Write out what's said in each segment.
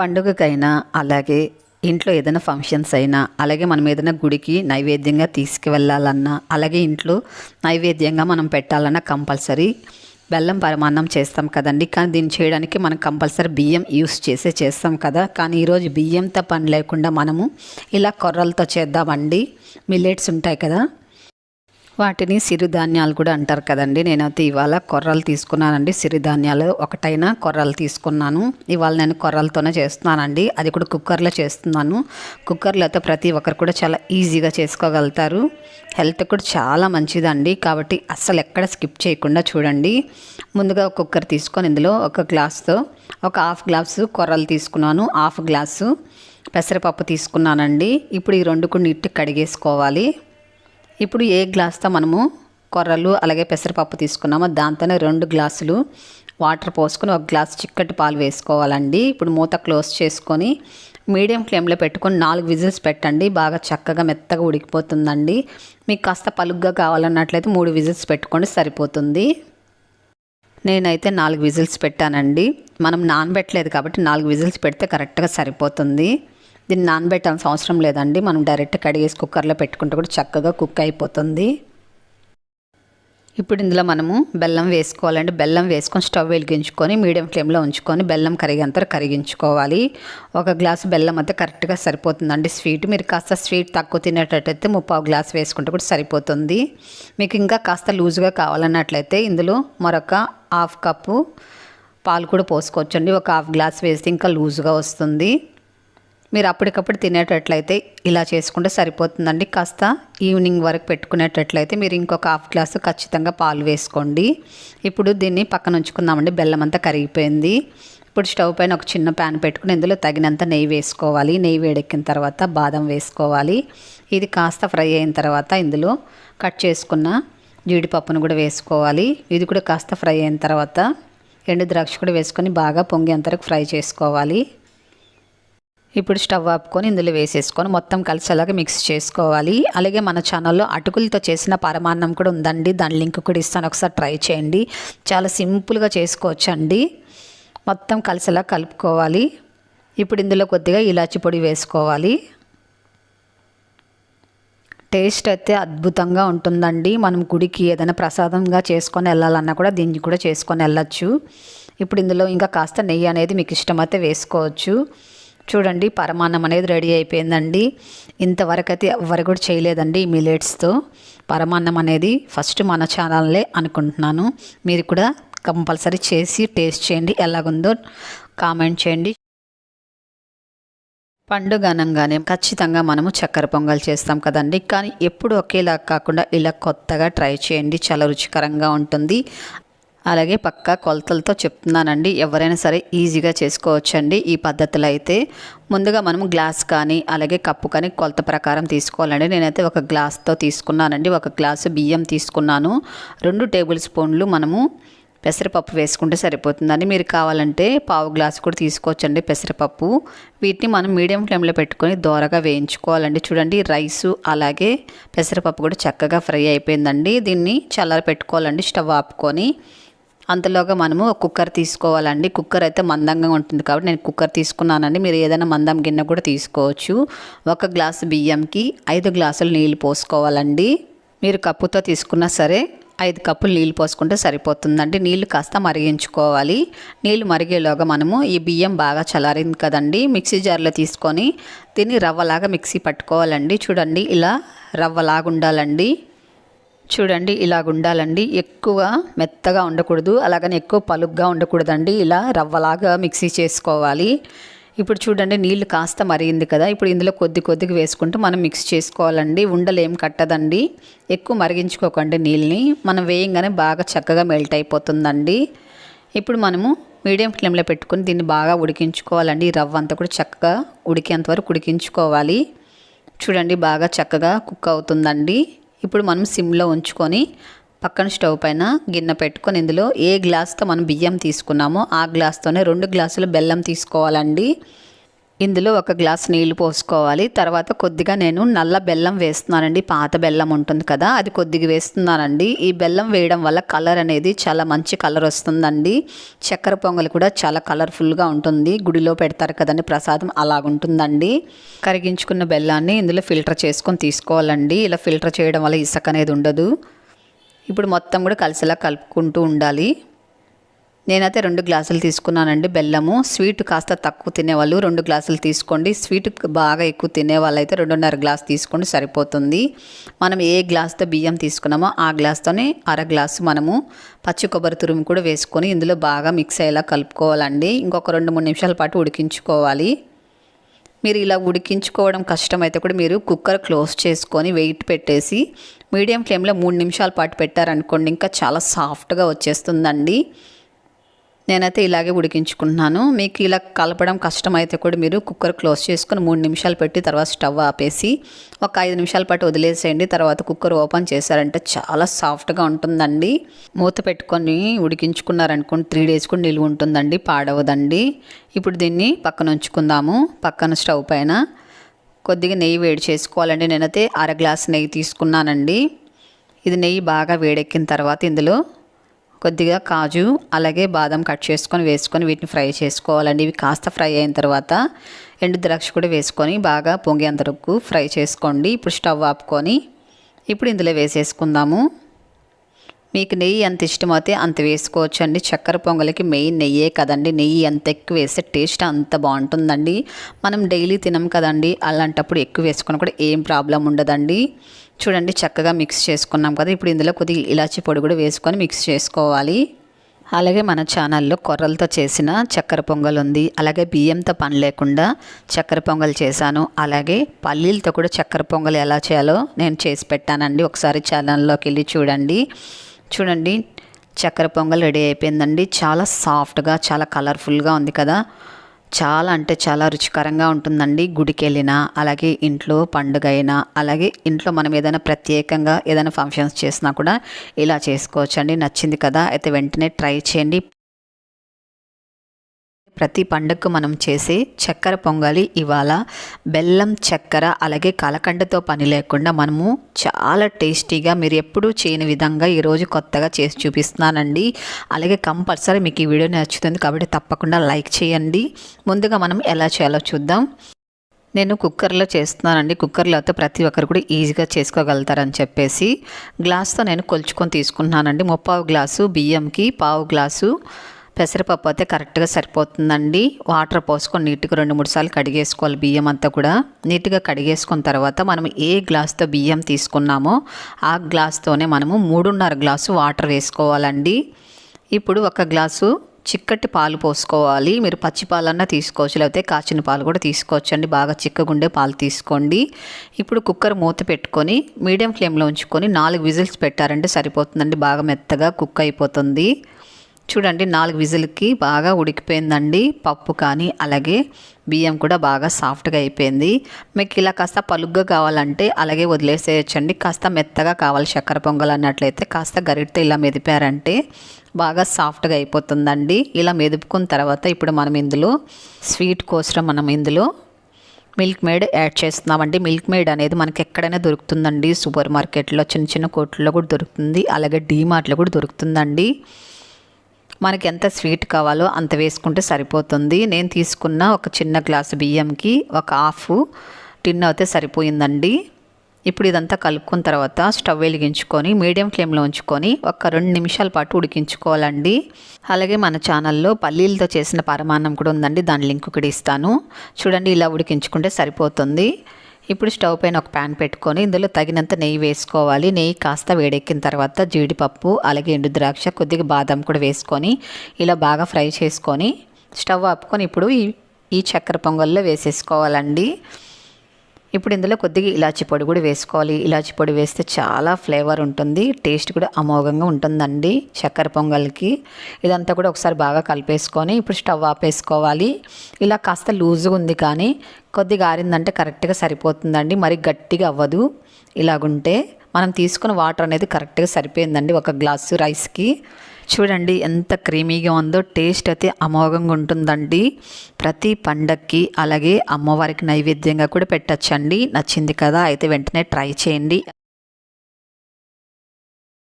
పండుగకైనా అలాగే ఇంట్లో ఏదైనా ఫంక్షన్స్ అయినా అలాగే మనం ఏదైనా గుడికి నైవేద్యంగా తీసుకువెళ్ళాలన్నా అలాగే ఇంట్లో నైవేద్యంగా మనం పెట్టాలన్నా కంపల్సరీ బెల్లం పరమాన్నం చేస్తాం కదండి. కానీ దీన్ని చేయడానికి మనం కంపల్సరీ బియ్యం యూస్ చేసే చేస్తాం కదా. కానీ ఈరోజు బియ్యంతో పని లేకుండా మనము ఇలా కొర్రలతో చేద్దామండి. మిల్లెట్స్ ఉంటాయి కదా. వాటిని సిరిధాన్యాలు కూడా అంటారు కదండి. నేనైతే ఇవాళ కొర్రలు తీసుకున్నానండి. సిరిధాన్యాలు ఒకటైనా కొర్రలు తీసుకున్నాను. ఇవాళ నేను కొర్రలతోనే చేస్తున్నానండి. అది కూడా కుక్కర్లో చేస్తున్నాను. కుక్కర్లో అయితే ప్రతి ఒక్కరు కూడా చాలా ఈజీగా చేసుకోగలుగుతారు. హెల్త్ కూడా చాలా మంచిదండి. కాబట్టి అస్సలు ఎక్కడ స్కిప్ చేయకుండా చూడండి. ముందుగా ఒక కుక్కర్ తీసుకొని ఇందులో ఒక గ్లాస్తో ఒక హాఫ్ గ్లాసు కొర్రలు తీసుకున్నాను. హాఫ్ గ్లాసు పెసరపప్పు తీసుకున్నానండి. ఇప్పుడు ఈ రెండు కూడా నీట్గా కడిగేసుకోవాలి. ఇప్పుడు ఏ గ్లాస్తో మనము కొర్రలు అలాగే పెసరపప్పు తీసుకున్నామో దాంతోనే రెండు గ్లాసులు వాటర్ పోసుకొని ఒక గ్లాస్ చిక్కటి పాలు వేసుకోవాలండి. ఇప్పుడు మూత క్లోజ్ చేసుకొని మీడియం ఫ్లేమ్లో పెట్టుకొని నాలుగు విజిల్స్ పెట్టండి. బాగా చక్కగా మెత్తగా ఉడికిపోతుందండి. మీకు కాస్త పలుగ్గా కావాలన్నట్లయితే మూడు విజిల్స్ పెట్టుకోండి సరిపోతుంది. నేనైతే నాలుగు విజిల్స్ పెట్టానండి. మనం నానబెట్టలేదు కాబట్టి నాలుగు విజిల్స్ పెడితే కరెక్ట్గా సరిపోతుంది. దీన్ని నానబెట్టాల్సిన అవసరం లేదండి. మనం డైరెక్ట్ కడిగేసి కుక్కర్లో పెట్టుకుంటే కూడా చక్కగా కుక్ అయిపోతుంది. ఇప్పుడు ఇందులో మనము బెల్లం వేసుకోవాలండి. బెల్లం వేసుకొని స్టవ్ వెలిగించుకొని మీడియం ఫ్లేమ్లో ఉంచుకొని బెల్లం కరిగేంత కరిగించుకోవాలి. ఒక గ్లాసు బెల్లం అయితే కరెక్ట్గా సరిపోతుందండి. స్వీట్ మీరు కాస్త స్వీట్ తక్కువ తినేటట్టయితే ముప్పావు గ్లాస్ వేసుకుంటే కూడా సరిపోతుంది. మీకు ఇంకా కాస్త లూజ్గా కావాలన్నట్లయితే ఇందులో మరొక హాఫ్ కప్పు పాలు కూడా పోసుకోవచ్చండి. ఒక హాఫ్ గ్లాస్ వేస్తే ఇంకా లూజ్గా వస్తుంది. మీరు అప్పటికప్పుడు తినేటట్లయితే ఇలా చేసుకుంటే సరిపోతుందండి. కాస్త ఈవినింగ్ వరకు పెట్టుకునేటట్లయితే మీరు ఇంకొక హాఫ్ గ్లాసు ఖచ్చితంగా పాలు వేసుకోండి. ఇప్పుడు దీన్ని పక్కన ఉంచుకుందామండి. బెల్లం అంతా కరిగిపోయింది. ఇప్పుడు స్టవ్ పైన ఒక చిన్న ప్యాన్ పెట్టుకుని ఇందులో తగినంత నెయ్యి వేసుకోవాలి. నెయ్యి వేడెక్కిన తర్వాత బాదం వేసుకోవాలి. ఇది కాస్త ఫ్రై అయిన తర్వాత ఇందులో కట్ చేసుకున్న జీడిపప్పును కూడా వేసుకోవాలి. ఇది కూడా కాస్త ఫ్రై అయిన తర్వాత ఎండు ద్రాక్ష కూడా వేసుకొని బాగా పొంగేంత వరకు ఫ్రై చేసుకోవాలి. ఇప్పుడు స్టవ్ ఆపుకొని ఇందులో వేసేసుకొని మొత్తం కలిసేలాగా మిక్స్ చేసుకోవాలి. అలాగే మన ఛానల్లో అటుకులతో చేసిన పరమాన్నం కూడా ఉందండి. దాని లింక్ కూడా ఇస్తాను. ఒకసారి ట్రై చేయండి. చాలా సింపుల్గా చేసుకోవచ్చండి. మొత్తం కలిసేలా కలుపుకోవాలి. ఇప్పుడు ఇందులో కొద్దిగా ఇలాచి పొడి వేసుకోవాలి. టేస్ట్ అయితే అద్భుతంగా ఉంటుందండి. మనం గుడికి ఏదైనా ప్రసాదంగా చేసుకొని వెళ్ళాలన్నా కూడా దీన్ని కూడా చేసుకొని వెళ్ళచ్చు. ఇప్పుడు ఇందులో ఇంకా కాస్త నెయ్యి అనేది మీకు ఇష్టమైతే వేసుకోవచ్చు. చూడండి పరమాన్నం అనేది రెడీ అయిపోయిందండి. ఇంతవరకు అయితే ఎవరు కూడా చేయలేదండి మిలేట్స్తో మిలెట్స్తో పరమాన్నం అనేది ఫస్ట్ మన ఛానల్లే అనుకుంటున్నాను. మీరు కూడా కంపల్సరీ చేసి టేస్ట్ చేయండి ఎలాగుందో కామెంట్ చేయండి. పండుగ అనగానే ఖచ్చితంగా మనము చక్కెర పొంగల్ చేస్తాం కదండి. కానీ ఎప్పుడు ఒకేలా కాకుండా ఇలా కొత్తగా ట్రై చేయండి. చాలా రుచికరంగా ఉంటుంది. అలాగే పక్కా కొలతలతో చెప్తున్నానండి. ఎవరైనా సరే ఈజీగా చేసుకోవచ్చండి ఈ పద్ధతిలో అయితే ముందుగా మనం గ్లాస్ కానీ అలాగే కప్పు కానీ కొలత ప్రకారం తీసుకోవాలండి. నేనైతే ఒక గ్లాస్తో తీసుకున్నానండి. ఒక గ్లాసు బియ్యం తీసుకున్నాను. రెండు టేబుల్ స్పూన్లు మనము పెసరపప్పు వేసుకుంటే సరిపోతుందండి. మీరు కావాలంటే పావు గ్లాసు కూడా తీసుకోవచ్చండి పెసరపప్పు. వీటిని మనం మీడియం ఫ్లేమ్లో పెట్టుకొని దోరగా వేయించుకోవాలండి. చూడండి రైసు అలాగే పెసరపప్పు కూడా చక్కగా ఫ్రై అయిపోయిందండి. దీన్ని చల్లార పెట్టుకోవాలండి స్టవ్ ఆపుకొని. అంతలోగా మనము ఒక కుక్కర్ తీసుకోవాలండి. కుక్కర్ అయితే మందంగా ఉంటుంది కాబట్టి నేను కుక్కర్ తీసుకున్నానండి. మీరు ఏదైనా మందం గిన్నె కూడా తీసుకోవచ్చు. ఒక గ్లాసు బియ్యంకి ఐదు గ్లాసులు నీళ్ళు పోసుకోవాలండి. మీరు కప్పుతో తీసుకున్నా సరే ఐదు కప్పులు నీళ్ళు పోసుకుంటే సరిపోతుందండి. నీళ్ళు కాస్త మరిగించుకోవాలి. నీళ్ళు మరిగేలోగా మనము ఈ బియ్యం బాగా చల్లారింది కదండి. మిక్సీ జార్లో తీసుకొని దీన్ని రవ్వలాగా మిక్సీ పట్టుకోవాలండి. చూడండి ఇలా రవ్వలాగా ఉండాలండి. చూడండి ఇలాగ ఉండాలండి ఎక్కువ మెత్తగా ఉండకూడదు అలాగని ఎక్కువ పలుగ్గా ఉండకూడదండి. ఇలా రవ్వలాగా మిక్సీ చేసుకోవాలి. ఇప్పుడు చూడండి నీళ్ళు కాస్త మరిగింది కదా. ఇప్పుడు ఇందులో కొద్ది కొద్దిగా వేసుకుంటూ మనం మిక్స్ చేసుకోవాలండి. ఉండలు ఏం కట్టదండి. ఎక్కువ మరిగించుకోకండి నీళ్ళని. మనం వేయంగానే బాగా చక్కగా మెల్ట్ అయిపోతుందండి. ఇప్పుడు మనము మీడియం ఫ్లేమ్లో పెట్టుకుని దీన్ని బాగా ఉడికించుకోవాలండి. ఈ రవ్వ అంతా కూడా చక్కగా ఉడికేంత వరకు ఉడికించుకోవాలి. చూడండి బాగా చక్కగా కుక్ అవుతుందండి. ఇప్పుడు మనం సిమ్లో ఉంచుకొని పక్కన స్టవ్ పైన గిన్నె పెట్టుకొని ఇందులో ఏ గ్లాస్తో మనం బియ్యం తీసుకున్నామో ఆ గ్లాస్తోనే రెండు గ్లాసులు బెల్లం తీసుకోవాలండి. ఇందులో ఒక గ్లాస్ నీళ్ళు పోసుకోవాలి. తర్వాత కొద్దిగా నేను నల్ల బెల్లం వేస్తున్నానండి. పాత బెల్లం ఉంటుంది కదా అది కొద్దిగా వేస్తున్నానండి. ఈ బెల్లం వేయడం వల్ల కలర్ అనేది చాలా మంచి కలర్ వస్తుందండి. చక్కెర పొంగల్ కూడా చాలా కలర్ఫుల్గా ఉంటుంది. గుడిలో పెడతారు కదండి ప్రసాదం అలాగుంటుందండి. కరిగించుకున్న బెల్లాన్ని ఇందులో ఫిల్టర్ చేసుకొని తీసుకోవాలండి. ఇలా ఫిల్టర్ చేయడం వల్ల ఇసుక అనేది ఉండదు. ఇప్పుడు మొత్తం కూడా కలిసేలా కలుపుకుంటూ ఉండాలి. నేనైతే రెండు గ్లాసులు తీసుకున్నానండి బెల్లము. స్వీట్ కాస్త తక్కువ తినేవాళ్ళు రెండు గ్లాసులు తీసుకోండి. స్వీట్ బాగా ఎక్కువ తినే వాళ్ళు అయితే రెండున్నర గ్లాస్ తీసుకోండి సరిపోతుంది. మనం ఏ గ్లాస్తో బియ్యం తీసుకున్నామో ఆ గ్లాస్తోనే అర గ్లాసు మనము పచ్చి కొబ్బరి తురుము కూడా వేసుకొని ఇందులో బాగా మిక్స్ అయ్యేలా కలుపుకోవాలండి. ఇంకొక రెండు మూడు నిమిషాల పాటు ఉడికించుకోవాలి. మీరు ఇలా ఉడికించుకోవడం కష్టమైతే కూడా మీరు కుక్కర్ క్లోజ్ చేసుకొని వెయిట్ పెట్టేసి మీడియం ఫ్లేమ్లో మూడు నిమిషాల పాటు పెట్టారనుకోండి ఇంకా చాలా సాఫ్ట్గా వచ్చేస్తుందండి. నేనైతే ఇలాగే ఉడికించుకుంటున్నాను. మీకు ఇలా కలపడం కష్టమైతే కూడా మీరు కుక్కర్ క్లోజ్ చేసుకుని మూడు నిమిషాలు పెట్టి తర్వాత స్టవ్ ఆపేసి ఒక ఐదు నిమిషాల పాటు వదిలేసేయండి. తర్వాత కుక్కర్ ఓపెన్ చేశారంటే చాలా సాఫ్ట్గా ఉంటుందండి. మూత పెట్టుకొని ఉడికించుకున్నారనుకోండి త్రీ డేస్ కూడా నిలువ ఉంటుందండి పాడవదండి. ఇప్పుడు దీన్ని పక్కన ఉంచుకుందాము. పక్కన స్టవ్ పైన కొద్దిగా నెయ్యి వేడి చేసుకోవాలండి. నేనైతే అర గ్లాస్ నెయ్యి తీసుకున్నానండి. ఇది నెయ్యి బాగా వేడెక్కిన తర్వాత ఇందులో కొద్దిగా కాజు అలాగే బాదం కట్ చేసుకొని వేసుకొని వీటిని ఫ్రై చేసుకోవాలండి. ఇవి కాస్త ఫ్రై అయిన తర్వాత ఎండు ద్రాక్ష కూడా వేసుకొని బాగా పొంగేంత వరకు ఫ్రై చేసుకోండి. ఇప్పుడు స్టవ్ ఆపుకొని ఇప్పుడు ఇందులో వేసేసుకుందాము. మీకు నెయ్యి ఎంత ఇష్టమైతే అంత వేసుకోవచ్చు అండి చక్కెర పొంగలికి మెయిన్ నెయ్యే కదండి. నెయ్యి ఎంత ఎక్కువ వేస్తే టేస్ట్ అంత బాగుంటుందండి. మనం డైలీ తినం కదండి. అలాంటప్పుడు ఎక్కువ వేసుకున్న కూడా ఏం ప్రాబ్లం ఉండదండి. చూడండి చక్కగా మిక్స్ చేసుకున్నాం కదా. ఇప్పుడు ఇందులో కొద్దిగా ఇలాచీ పొడి కూడా వేసుకొని మిక్స్ చేసుకోవాలి. అలాగే మన ఛానల్లో కొర్రలతో చేసిన చక్కెర పొంగల్ ఉంది. అలాగే బియ్యంతో పని లేకుండా చక్కెర పొంగల్ చేశాను. అలాగే పల్లీలతో కూడా చక్కెర పొంగల్ ఎలా చేయాలో నేను చేసి పెట్టానండి. ఒకసారి ఛానల్లోకి వెళ్ళి చూడండి. చూడండి చక్కెర పొంగల్ రెడీ అయిపోయిందండి. చాలా సాఫ్ట్గా చాలా కలర్ఫుల్గా ఉంది కదా. చాలా అంటే చాలా రుచికరంగా ఉంటుందండి గుడికి వెళ్ళినా అలాగే ఇంట్లో పండుగ అయినా అలాగే ఇంట్లో మనం ఏదైనా ప్రత్యేకంగా ఏదైనా ఫంక్షన్స్ చేసినా కూడా ఇలా చేసుకోవచ్చండి. నచ్చింది కదా అయితే వెంటనే ట్రై చేయండి. ప్రతి పండుగకు మనం చేసే చక్కెర పొంగలి ఇవాళ బెల్లం చక్కెర అలాగే కలకండతో పని లేకుండా మనము చాలా టేస్టీగా మీరు ఎప్పుడూ చేయని విధంగా ఈరోజు కొత్తగా చేసి చూపిస్తున్నానండి. అలాగే కంపల్సరీ మీకు ఈ వీడియో నచ్చుతుంది కాబట్టి తప్పకుండా లైక్ చేయండి. ముందుగా మనం ఎలా చేయాలో చూద్దాం. నేను కుక్కర్లో చేస్తున్నానండి. కుక్కర్లో అయితే ప్రతి ఒక్కరు కూడా ఈజీగా చేసుకోగలుగుతారని చెప్పేసి గ్లాస్తో నేను కొలుచుకొని తీసుకుంటున్నానండి. ముప్పావు గ్లాసు బియ్యంకి పావు గ్లాసు పెసరపప్పు అయితే కరెక్ట్గా సరిపోతుందండి. వాటర్ పోసుకొని నీట్గా రెండు మూడు సార్లు కడిగేసుకోవాలి బియ్యం అంతా కూడా. నీట్గా కడిగేసుకున్న తర్వాత మనం ఏ గ్లాస్తో బియ్యం తీసుకున్నామో ఆ గ్లాస్తోనే మనము మూడున్నర గ్లాసు వాటర్ వేసుకోవాలండి. ఇప్పుడు ఒక గ్లాసు చిక్కటి పాలు పోసుకోవాలి. మీరు పచ్చి పాలన్నా తీసుకోవచ్చు. లేకపోతే కాచిన పాలు కూడా తీసుకోవచ్చు అండి బాగా చిక్కగుండే పాలు తీసుకోండి. ఇప్పుడు కుక్కర్ మూత పెట్టుకొని మీడియం ఫ్లేమ్లో ఉంచుకొని నాలుగు విజిల్స్ పెట్టారంటే సరిపోతుందండి. బాగా మెత్తగా కుక్ అయిపోతుంది. చూడండి నాలుగు విజిల్కి బాగా ఉడికిపోయిందండి పప్పు కానీ అలాగే బియ్యం కూడా బాగా సాఫ్ట్గా అయిపోయింది. మీకు ఇలా కాస్త పలుగ్గా కావాలంటే అలాగే వదిలేసేయచ్చండి. కాస్త మెత్తగా కావాలి చక్కెర పొంగల్ అన్నట్లయితే కాస్త గరిటితో ఇలా మెదిపారంటే బాగా సాఫ్ట్గా అయిపోతుందండి. ఇలా మెదుపుకున్న తర్వాత ఇప్పుడు మనం ఇందులో స్వీట్ కోసం మనం ఇందులో మిల్క్ మేడ్ యాడ్ చేస్తున్నామండి. మిల్క్ మేడ్ అనేది మనకి ఎక్కడైనా దొరుకుతుందండి. సూపర్ మార్కెట్లో చిన్న చిన్న కోట్లలో కూడా దొరుకుతుంది. అలాగే డీమార్ట్లో కూడా దొరుకుతుందండి. మనకి ఎంత స్వీట్ కావాలో అంత వేసుకుంటే సరిపోతుంది. నేను తీసుకున్న ఒక చిన్న గ్లాసు బియ్యంకి ఒక హాఫ్ టిన్ అయితే సరిపోయిందండి. ఇప్పుడు ఇదంతా కలుపుకున్న తర్వాత స్టవ్ వెలిగించుకొని మీడియం ఫ్లేమ్లో ఉంచుకొని ఒక రెండు నిమిషాల పాటు ఉడికించుకోవాలండి. అలాగే మన ఛానల్లో పల్లీలతో చేసిన పరమాన్నం కూడా ఉందండి. దాని లింక్ కూడా ఇస్తాను. చూడండి ఇలా ఉడికించుకుంటే సరిపోతుంది. ఇప్పుడు స్టవ్ పైన ఒక ప్యాన్ పెట్టుకొని ఇందులో తగినంత నెయ్యి వేసుకోవాలి. నెయ్యి కాస్త వేడెక్కిన తర్వాత జీడిపప్పు అలాగే ఎండు ద్రాక్ష కొద్దిగా బాదం కూడా వేసుకొని ఇలా బాగా ఫ్రై చేసుకొని స్టవ్ ఆపుకొని ఇప్పుడు ఈ ఈ చక్కెర పొంగల్లో వేసేసుకోవాలండి. ఇప్పుడు ఇందులో కొద్దిగా ఇలాచి పొడి కూడా వేసుకోవాలి. ఇలాచి పొడి వేస్తే చాలా ఫ్లేవర్ ఉంటుంది. టేస్ట్ కూడా అమోఘంగా ఉంటుందండి చక్కెర పొంగల్కి. ఇదంతా కూడా ఒకసారి బాగా కలిపేసుకొని ఇప్పుడు స్టవ్ ఆపేసుకోవాలి. ఇలా కాస్త లూజ్గా ఉంది కానీ కొద్దిగా ఆరిందంటే కరెక్ట్గా సరిపోతుందండి. మరి గట్టిగా అవ్వదు. ఇలాగుంటే మనం తీసుకున్న వాటర్ అనేది కరెక్ట్గా సరిపోయిందండి ఒక గ్లాసు రైస్కి. చూడండి ఎంత క్రీమీగా ఉందో టేస్ట్ అయితే అమోఘంగా ఉంటుందండి. ప్రతి పండక్కి అలాగే అమ్మవారికి నైవేద్యంగా కూడా పెట్టచ్చండి. నచ్చింది కదా అయితే వెంటనే ట్రై చేయండి.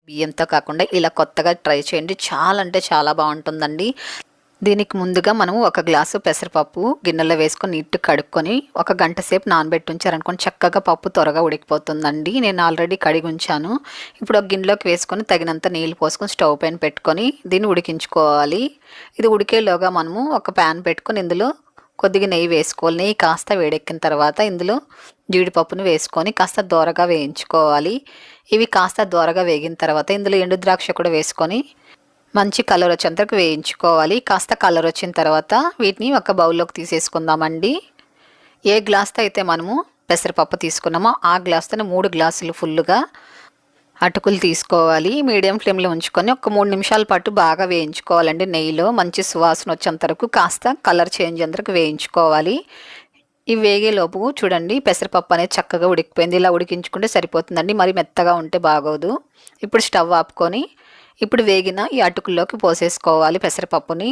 బియ్యంతో కాకుండా ఇలా కొత్తగా ట్రై చేయండి. చాలా అంటే చాలా బాగుంటుందండి. దీనికి ముందుగా మనం ఒక గ్లాసు పెసరపప్పు గిన్నెలో వేసుకొని నీట్టు కడుక్కొని ఒక గంట సేపు నానబెట్టి ఉంచారనుకోండి చక్కగా పప్పు త్వరగా ఉడికిపోతుందండి. నేను ఆల్రెడీ కడిగి ఉంచాను. ఇప్పుడు ఒక గిన్నెలోకి వేసుకొని తగినంత నీళ్ళు పోసుకొని స్టవ్ పైన పెట్టుకొని దీన్ని ఉడికించుకోవాలి. ఇది ఉడికేలోగా మనము ఒక ప్యాన్ పెట్టుకొని ఇందులో కొద్దిగా నెయ్యి వేసుకోవాలి. నెయ్యి కాస్త వేడెక్కిన తర్వాత ఇందులో జీడిపప్పును వేసుకొని కాస్త దోరగా వేయించుకోవాలి. ఇవి కాస్త దోరగా వేగిన తర్వాత ఇందులో ఎండు ద్రాక్ష కూడా వేసుకొని మంచి కలర్ వచ్చేంతవరకు వేయించుకోవాలి. కాస్త కలర్ వచ్చిన తర్వాత వీటిని ఒక బౌల్లోకి తీసేసుకుందామండి. ఏ గ్లాస్తో అయితే మనము పెసరపప్పు తీసుకున్నామో ఆ గ్లాస్తోనే మూడు గ్లాసులు ఫుల్లుగా అటుకులు తీసుకోవాలి. మీడియం ఫ్లేమ్లో ఉంచుకొని ఒక మూడు నిమిషాల పాటు బాగా వేయించుకోవాలండి నెయ్యిలో. మంచి సువాసన వచ్చేంత వరకు కాస్త కలర్ చేంజ్ అంతరకు వేయించుకోవాలి. ఇవి వేగేలోపు చూడండి పెసరపప్పు అనేది చక్కగా ఉడికిపోయింది. ఇలా ఉడికించుకుంటే సరిపోతుందండి. మరి మెత్తగా ఉంటే బాగోదు. ఇప్పుడు స్టవ్ ఆపుకొని ఇప్పుడు వేగిన ఈ అటుకుల్లోకి పోసేసుకోవాలి పెసరపప్పుని.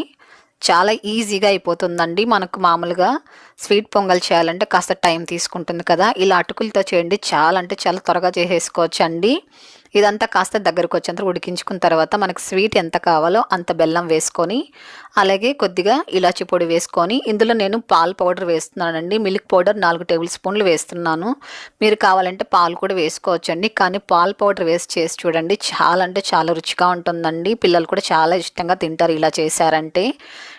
చాలా ఈజీగా అయిపోతుందండి. మనకు మామూలుగా స్వీట్ పొంగల్ చేయాలంటే కాస్త టైం తీసుకుంటుంది కదా. ఇలా అటుకులతో చేయండి. చాలా అంటే చాలా త్వరగా చేసేసుకోవచ్చు అండి ఇదంతా కాస్త దగ్గరకు వచ్చేంత ఉడికించుకున్న తర్వాత మనకు స్వీట్ ఎంత కావాలో అంత బెల్లం వేసుకొని అలాగే కొద్దిగా ఇలాచి పొడి వేసుకొని ఇందులో నేను పాలు పౌడర్ వేస్తున్నానండి. మిల్క్ పౌడర్ నాలుగు టేబుల్ స్పూన్లు వేస్తున్నాను. మీరు కావాలంటే పాలు కూడా వేసుకోవచ్చండి. కానీ పాలు పౌడర్ వేసి చేసి చూడండి. చాలా అంటే చాలా రుచిగా ఉంటుందండి. పిల్లలు కూడా చాలా ఇష్టంగా తింటారు ఇలా చేశారంటే.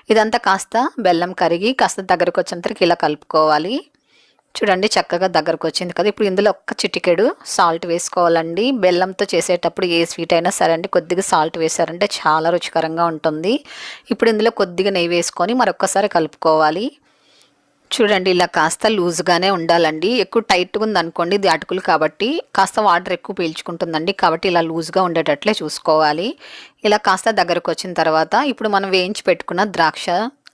ఇదంతా కాస్త బెల్లం కరిగి కాస్త దగ్గరకు వచ్చేంతరికి ఇలా కలుపుకోవాలి. చూడండి చక్కగా దగ్గరకు వచ్చింది కదా. ఇప్పుడు ఇందులో ఒక్క చిటికెడు సాల్ట్ వేసుకోవాలండి. బెల్లంతో చేసేటప్పుడు ఏ స్వీట్ అయినా సరే అండి కొద్దిగా సాల్ట్ వేసారంటే చాలా రుచికరంగా ఉంటుంది. ఇప్పుడు ఇందులో కొద్దిగా నెయ్యి వేసుకొని మరొక్కసారి కలుపుకోవాలి. చూడండి ఇలా కాస్త లూజ్గానే ఉండాలండి. ఎక్కువ టైట్గా ఉందనుకోండి ఇది అటుకులు కాబట్టి కాస్త వాటర్ ఎక్కువ పీల్చుకుంటుందండి. కాబట్టి ఇలా లూజ్గా ఉండేటట్లే చూసుకోవాలి. ఇలా కాస్త దగ్గరకు వచ్చిన తర్వాత ఇప్పుడు మనం వేయించి పెట్టుకున్న ద్రాక్ష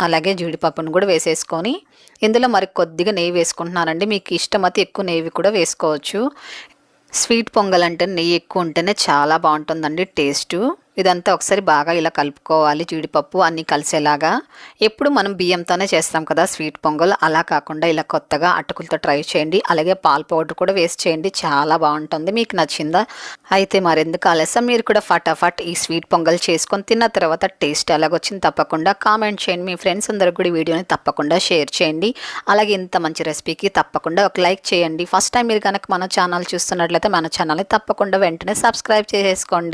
అలాగే జీడిపప్పును కూడా వేసేసుకొని ఇందులో మరి కొద్దిగా నెయ్యి వేసుకుంటున్నానండి. మీకు ఇష్టమైతే ఎక్కువ నెయ్యి కూడా వేసుకోవచ్చు. స్వీట్ పొంగల్ అంటే నెయ్యి ఎక్కువ ఉంటేనే చాలా బాగుంటుందండి టేస్టు. ఇదంతా ఒకసారి బాగా ఇలా కలుపుకోవాలి జీడిపప్పు అన్నీ కలిసేలాగా. ఎప్పుడు మనం బియ్యంతోనే చేస్తాం కదా స్వీట్ పొంగల్. అలా కాకుండా ఇలా కొత్తగా అటుకులతో ట్రై చేయండి. అలాగే పాల్ పౌడర్ కూడా వేస్ట్ చేయండి. చాలా బాగుంటుంది. మీకు నచ్చిందా? అయితే మరెందుకు ఆలస్యం? మీరు కూడా ఫటాఫట్ ఈ స్వీట్ పొంగల్ చేసుకొని తిన్న తర్వాత టేస్ట్ ఎలాగొచ్చింది తప్పకుండా కామెంట్ చేయండి. మీ ఫ్రెండ్స్ అందరికి కూడా వీడియోని తప్పకుండా షేర్ చేయండి. అలాగే ఇంత మంచి రెసిపీకి తప్పకుండా ఒక లైక్ చేయండి. ఫస్ట్ టైం మీరు కనుక మన ఛానల్ చూస్తున్నట్లయితే మన ఛానల్ని తప్పకుండా వెంటనే సబ్స్క్రైబ్ చేసేసుకోండి.